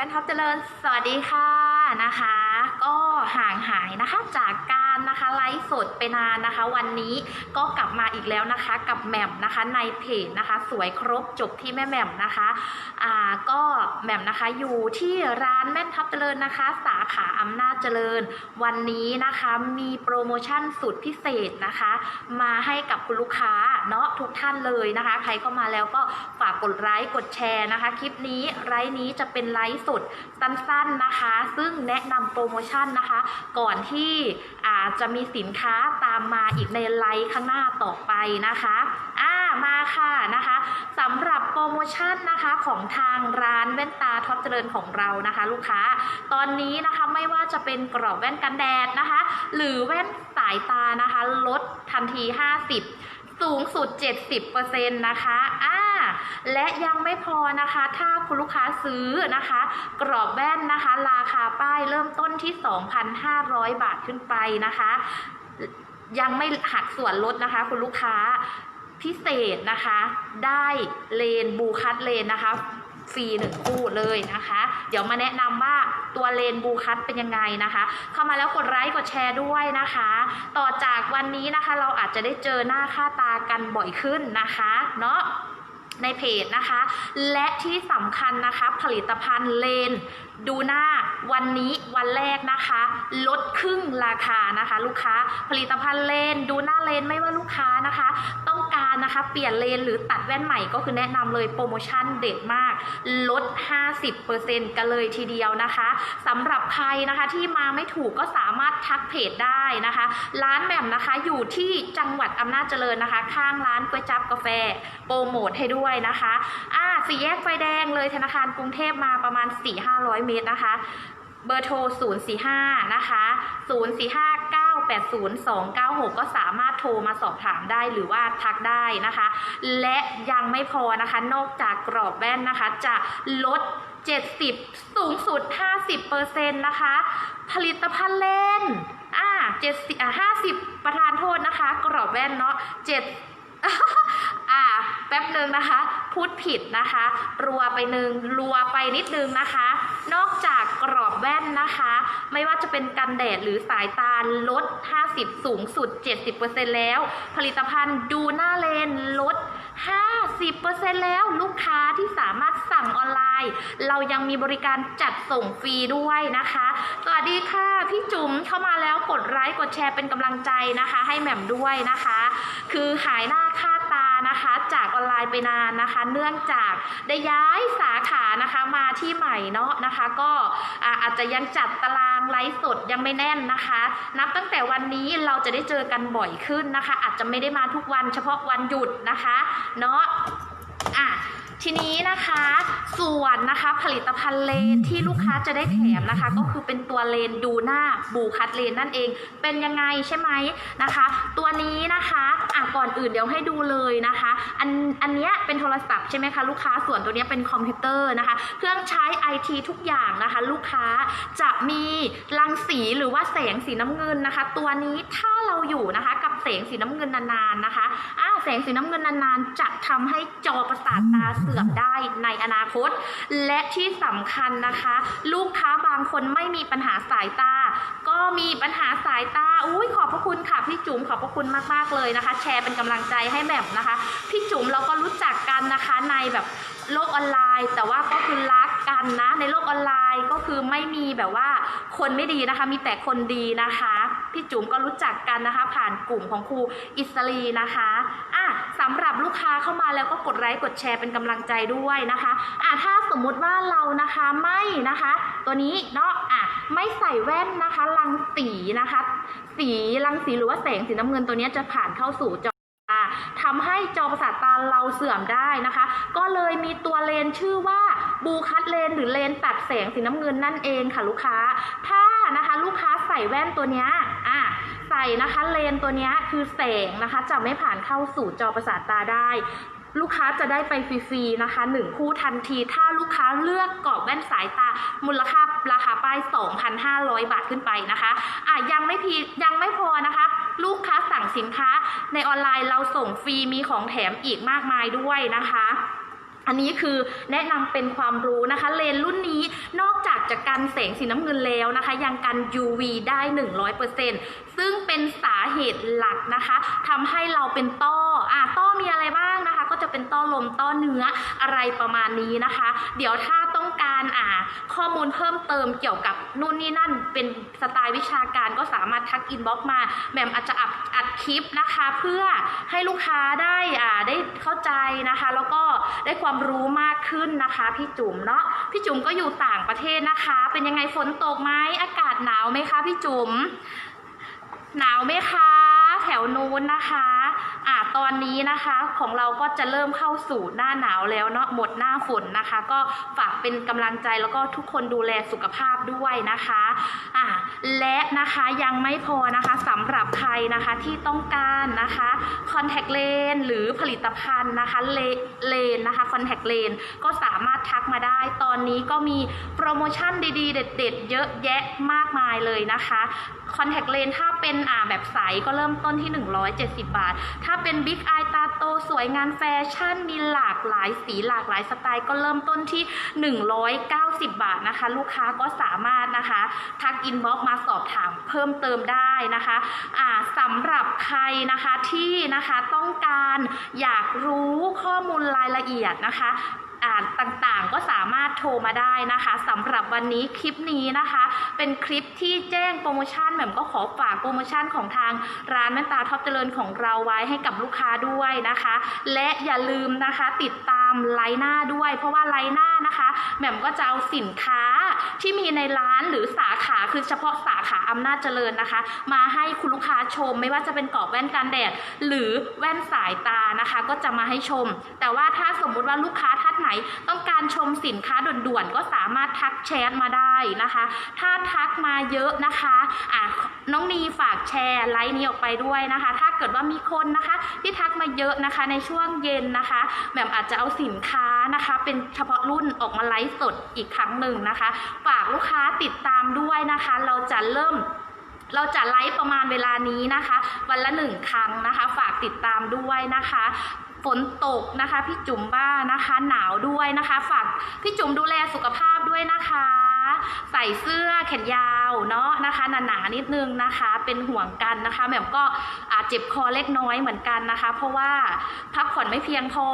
เป็นท็อปเจริญสวัสดีค่ะนะคะ ก็ห่างหายนะคะจากการนะคะไลฟ์สดไปนานนะคะ วันนี้ก็กลับมาอีกแล้วนะคะ กับแหม่มนะคะในเพจนะคะ สวยครบจบที่แม่แหม่มนะคะอ่าก็แหม่มนะคะอยู่ที่ร้านแม่ท็อปเจริญนะคะ สาขาอำนาจเจริญ วันนี้นะคะมีโปรโมชั่นสุดพิเศษนะคะ มาให้กับคุณลูกค้า เนาะทุกท่านเลยนะคะ ใครเข้ามาแล้วก็ฝากกดไลค์กดแชร์นะคะ คลิปนี้ไลฟ์นี้จะเป็นไลฟ์สดสั้นๆนะคะ ซึ่งแนะนำโปรโมชั่นนะคะ ก่อนที่อาจจะมีสินค้าตามมาอีกในไลฟ์ข้างหน้าต่อไปนะคะอ่ามาค่ะนะคะสำหรับโปรโมชั่นนะคะของทางร้านแว่นตาท็อปเจริญของเรานะคะ ลูกค้า ตอนนี้นะคะไม่ว่าจะเป็นกรอบแว่นกันแดดนะคะ หรือแว่นสายตานะคะ ลดทันที 50 สูงสุด 70%นะคะอ่าและยังไม่พอนะคะ ถ้าคุณลูกค้าซื้อนะคะ กรอบแว่นนะคะ ราคาป้ายเริ่มต้นที่ 2,500 บาทขึ้นไปนะคะ ยังไม่หักส่วนลดนะคะ คุณลูกค้าพิเศษนะคะ ได้เลนบูคัตเลนนะคะฟรีหนึ่งคู่เลยนะคะ เดี๋ยวมาแนะนำว่า ตัวเลนบูคัตเป็นยังไงนะคะ เข้ามาแล้วกดไลค์กดแชร์ด้วยนะคะ ต่อจากวันนี้นะคะเราอาจจะได้เจอหน้าค่าตากันบ่อยขึ้นนะคะเนาะในเพจนะคะ และที่สำคัญนะคะผลิตภัณฑ์เลนดูหน้า วันนี้วันแรกนะคะ ลดครึ่งราคานะคะ ลูกค้าผลิตภัณฑ์เลนดูหน้าเลนไม่ว่าลูกค้านะคะ ต้องการนะคะเปลี่ยนเลนหรือตัดแว่นใหม่ก็คือแนะนำเลยโปรโมชั่นเด็ดมาก ลด 50%กันเลยทีเดียวนะคะสำหรับใครนะคะที่มาไม่ถูกก็สามารถทักเพจได้นะคะ ร้านแหม่มนะคะอยู่ที่จังหวัดอำนาจเจริญนะคะ ข้างร้านก๋วยจั๊บกาแฟ โปรโมทให้ด้วยนะคะอ่าสี่แยกไฟแดงเลยธนาคารกรุงเทพมาประมาณ 4-500 เมตรนะคะ เบอร์โทร 045 นะคะ 045 980 296 ก็สามารถโทรมาสอบถามได้หรือว่าทักได้นะคะ และยังไม่พอนะคะ นอกจากกรอบแว่นนะคะ จะลด 70 สูงสุด 50%นะคะ ผลิตภัณฑ์เล่นอ่า70อ่า50 ประธานโทษนะคะ กรอบแว่นเนาะ7อ่าแป๊บหนึ่งนะคะ พูดผิดนะคะ รัวไปหนึ่งรัวไปนิดนึงนะคะ นอกจากกรอบแว่นนะคะ ไม่ว่าจะเป็นกันแดดหรือสายตาลด 50 สูงสุด 70%แล้ว ผลิตภัณฑ์ดูหน้าเลนลด 50%แล้วลูกค้าที่สามารถสั่งออนไลน์ เรายังมีบริการจัดส่งฟรีด้วยนะคะ สวัสดีค่ะ พี่จุ๋มเข้ามาแล้วกดไลค์กดแชร์เป็นกำลังใจนะคะ ให้แหม่มด้วยนะคะ คือหายหน้าค่าตา นะคะจากออนไลน์ไปนานนะคะ เนื่องจากได้ย้ายสาขานะคะมาที่ใหม่เนาะนะคะ ก็อาจจะยังจัดตารางไลฟ์สดยังไม่แน่นนะคะ นับตั้งแต่วันนี้เราจะได้เจอกันบ่อยขึ้นนะคะ อาจจะไม่ได้มาทุกวันเฉพาะวันหยุดนะคะเนาะ ทีนี้นะคะส่วนนะคะผลิตภัณฑ์เลนที่ลูกค้าจะได้แถมนะคะ ก็คือเป็นตัวเลนดูหน้าบูคัตเลนนั่นเอง เป็นยังไงใช่ไหมนะคะ ตัวนี้นะคะอะก่อนอื่นเดี๋ยวให้ดูเลยนะคะ อันอันเนี้ยเป็นโทรศัพท์ใช่ไหมคะลูกค้าส่วนตัวเนี้ยเป็นคอมพิวเตอร์นะคะ เครื่องใช้ไอทีทุกอย่างนะคะ ลูกค้าจะมีรังสีหรือว่าแสงสีน้ำเงินนะคะ ตัวนี้ถ้าเราอยู่นะคะกับ แสงสีน้ำเงินนานๆนะคะอ่าแสงสีน้ำเงินนานๆจะทำให้จอประสาทตาเสื่อมได้ในอนาคต และที่สำคัญนะคะ ลูกค้าบางคนไม่มีปัญหาสายตา ก็มีปัญหาสายตาอุ้ยขอบพระคุณค่ะพี่จุ๋มขอบพระคุณมากๆเลยนะคะ แชร์เป็นกำลังใจให้แบบนะคะ พี่จุ๋มเราก็รู้จักกันนะคะในแบบโลกออนไลน์ แต่ว่าก็คือรักกันนะในโลกออนไลน์ก็คือไม่มีแบบว่าคนไม่ดีนะคะ มีแต่คนดีนะคะ พี่จุ๋มก็รู้จักกันนะคะ ผ่านกลุ่มของครูอิสรีนะคะอะสำหรับลูกค้าเข้ามาแล้วก็กดไลค์กดแชร์เป็นกำลังใจด้วยนะคะอะถ้าสมมุติว่าเรานะคะไม่นะคะ ตัวนี้เนาะอะไม่ใส่แว่นนะคะรังสีนะคะ สีรังสีหรือว่าแสงสีน้ำเงินตัวนี้จะผ่านเข้าสู่จอตาทำให้จอประสาทตาเราเสื่อมได้นะคะ ก็เลยมีตัวเลนชื่อว่าบูคัตเลนหรือเลนตัดแสงสีน้ำเงินนั่นเองค่ะลูกค้า ถ้านะคะ ลูกค้าใส่แว่นตัวเนี้ย นะคะเลนตัวนี้คือแสงนะคะ จะไม่ผ่านเข้าสู่จอประสาทตาได้ ลูกค้าจะได้ไปฟรีๆนะคะหนึ่งคู่ทันที ถ้าลูกค้าเลือกกรอบแว่นสายตา มูลค่าราคาป้าย 2,500 บาทขึ้นไปนะคะอะยังไม่พียังไม่พอนะคะ ลูกค้าสั่งสินค้าในออนไลน์เราส่งฟรีมีของแถมอีกมากมายด้วยนะคะ อันนี้คือแนะนำเป็นความรู้นะคะ เลนรุ่นนี้นอกจากจะกันแสงสีน้ำเงินแล้วนะคะ ยังกัน UV ได้ 100%ซึ่งเป็นสาเหตุหลักนะคะทำให้เราเป็นต้ออะต้อมีอะไรบ้างนะคะ ก็จะเป็นต้อลมต้อเนื้ออะไรประมาณนี้นะคะ เดี๋ยวถ้า การอ่าข้อมูลเพิ่มเติมเกี่ยวกับนู่นนี่นั่นเป็นสไตล์วิชาการก็สามารถทักอินบ็อกมาแหม่มอาจจะอัดอัดคลิปนะคะ เพื่อให้ลูกค้าได้อ่าได้เข้าใจนะคะ แล้วก็ได้ความรู้มากขึ้นนะคะพี่จุ๋มเนาะพี่จุ๋มก็อยู่ต่างประเทศนะคะ เป็นยังไงฝนตกไหมอากาศหนาวไหมคะพี่จุ๋มหนาวไหมคะ แถวนู้นนะคะอะ ตอนนี้นะคะของเราก็จะเริ่มเข้าสู่หน้าหนาวแล้วเนาะหมดหน้าฝนนะคะ ก็ฝากเป็นกำลังใจแล้วก็ทุกคนดูแลสุขภาพด้วยนะคะอะและนะคะยังไม่พอนะคะสำหรับใครนะคะที่ต้องการนะคะคอนแทคเลนหรือผลิตภัณฑ์นะคะเลเลนนะคะคอนแทคเลนก็สามารถทักมาได้ ตอนนี้ก็มีโปรโมชั่นดีๆ เด็ด ๆ เยอะแยะมาก มายเลยนะคะคอนแทคเลนส์ถ้าเป็นอ่าแบบใสก็เริ่มต้นที่ 170 บาท ถ้าเป็นบิ๊กอายตาโตสวยงานแฟชั่นมีหลากหลายสีหลากหลายสไตล์ก็เริ่มต้นที่ 190 บาทนะคะ ลูกค้าก็สามารถนะคะทักอินบ็อกมาสอบถามเพิ่มเติมได้นะคะอ่าสำหรับใครนะคะที่นะคะต้องการอยากรู้ข้อมูลรายละเอียดนะคะานต่างๆ ก็สามารถโทรมาได้นะคะสำหรับวันนี้คลิปนี้นะคะ เป็นคลิปที่แจ้งโปรโมชั่นแหม่มก็ขอฝากโปรโมชั่นของทางร้านแว่นตาท็อปเจริญของเราไว้ให้กับลูกค้าด้วยนะคะ และอย่าลืมนะคะติดตามไลน์หน้าด้วย เพราะว่าไลน์หน้านะคะแหม่มก็จะเอาสินค้าที่มีในร้านหรือสาขาคือเฉพาะสาขาอำนาจเจริญนะคะ มาให้คุณลูกค้าชม ไม่ว่าจะเป็นกรอบแว่นกันแดดหรือแว่นสายตานะคะ ก็จะมาให้ชม แต่ว่าถ้าสมมุติว่าลูกค้า ไหนต้องการชมสินค้าด่วนๆก็สามารถทักแชทมาได้นะคะ ถ้าทักมาเยอะนะคะอะน้องนีฝากแชร์ไลฟ์นี้ออกไปด้วยนะคะ ถ้าเกิดว่ามีคนนะคะที่ทักมาเยอะนะคะในช่วงเย็นนะคะแบบอาจจะเอาสินค้านะคะ เป็นเฉพาะรุ่นออกมาไลฟ์สดอีกครั้งหนึ่งนะคะ ฝากลูกค้าติดตามด้วยนะคะ เราจะเริ่มเราจะไลฟ์ประมาณเวลานี้นะคะ วันละหนึ่งครั้งนะคะ ฝากติดตามด้วยนะคะ ฝนตกนะคะ พี่จุ๋มบ้านะคะ หนาวด้วยนะคะ ฝากพี่จุ๋มดูแลสุขภาพด้วยนะคะ ใส่เสื้อแขนยาว เนาะนะคะหนาๆนิดนึงนะคะ เป็นห่วงกันนะคะแบบก็อาจเจ็บคอเล็กน้อยเหมือนกันนะคะ เพราะว่าพักผ่อนไม่เพียงพอ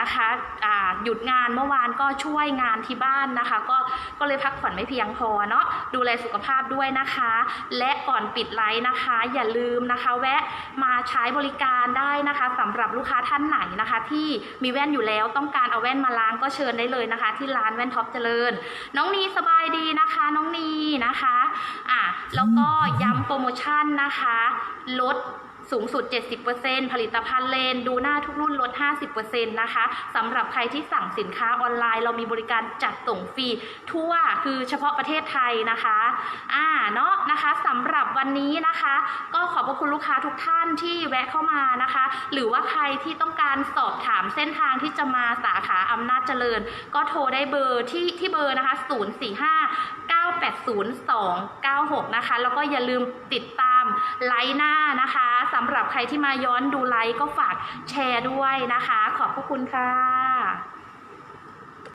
นะคะอ่าหยุดงานเมื่อวานก็ช่วยงานที่บ้านนะคะ ก็ก็เลยพักผ่อนไม่เพียงพอเนาะดูแลสุขภาพด้วยนะคะ และก่อนปิดไลฟ์นะคะ อย่าลืมนะคะ แวะมาใช้บริการได้นะคะสำหรับลูกค้าท่านไหนนะคะ ที่มีแว่นอยู่แล้วต้องการเอาแว่นมาล้างก็เชิญได้เลยนะคะ ที่ร้านแว่นท็อปเจริญ น้องนีสบายดีนะคะ น้องนีนะคะ อะแล้วก็ย้ำโปรโมชั่นนะคะ ลดสูงสุด 70%ผลิตภัณฑ์เลน ดูหน้าทุกรุ่นลด 50%นะคะสำหรับใครที่สั่งสินค้าออนไลน์ เรามีบริการจัดส่งฟรีทั่วคือเฉพาะประเทศไทยนะคะอ่าเนาะนะคะสำหรับวันนี้นะคะ ก็ขอบพระคุณลูกค้าทุกท่านที่แวะเข้ามานะคะ หรือว่าใครที่ต้องการสอบถามเส้นทางที่จะมาสาขาอำนาจเจริญ ก็โทรได้เบอร์ที่ที่เบอร์นะคะ 045 980 296 นะคะ แล้วก็อย่าลืมติดตามไลน์หน้านะคะสำหรับใครที่มาย้อนดูไลน์ก็ฝากแชร์ด้วยนะคะ ขอบพระคุณค่ะ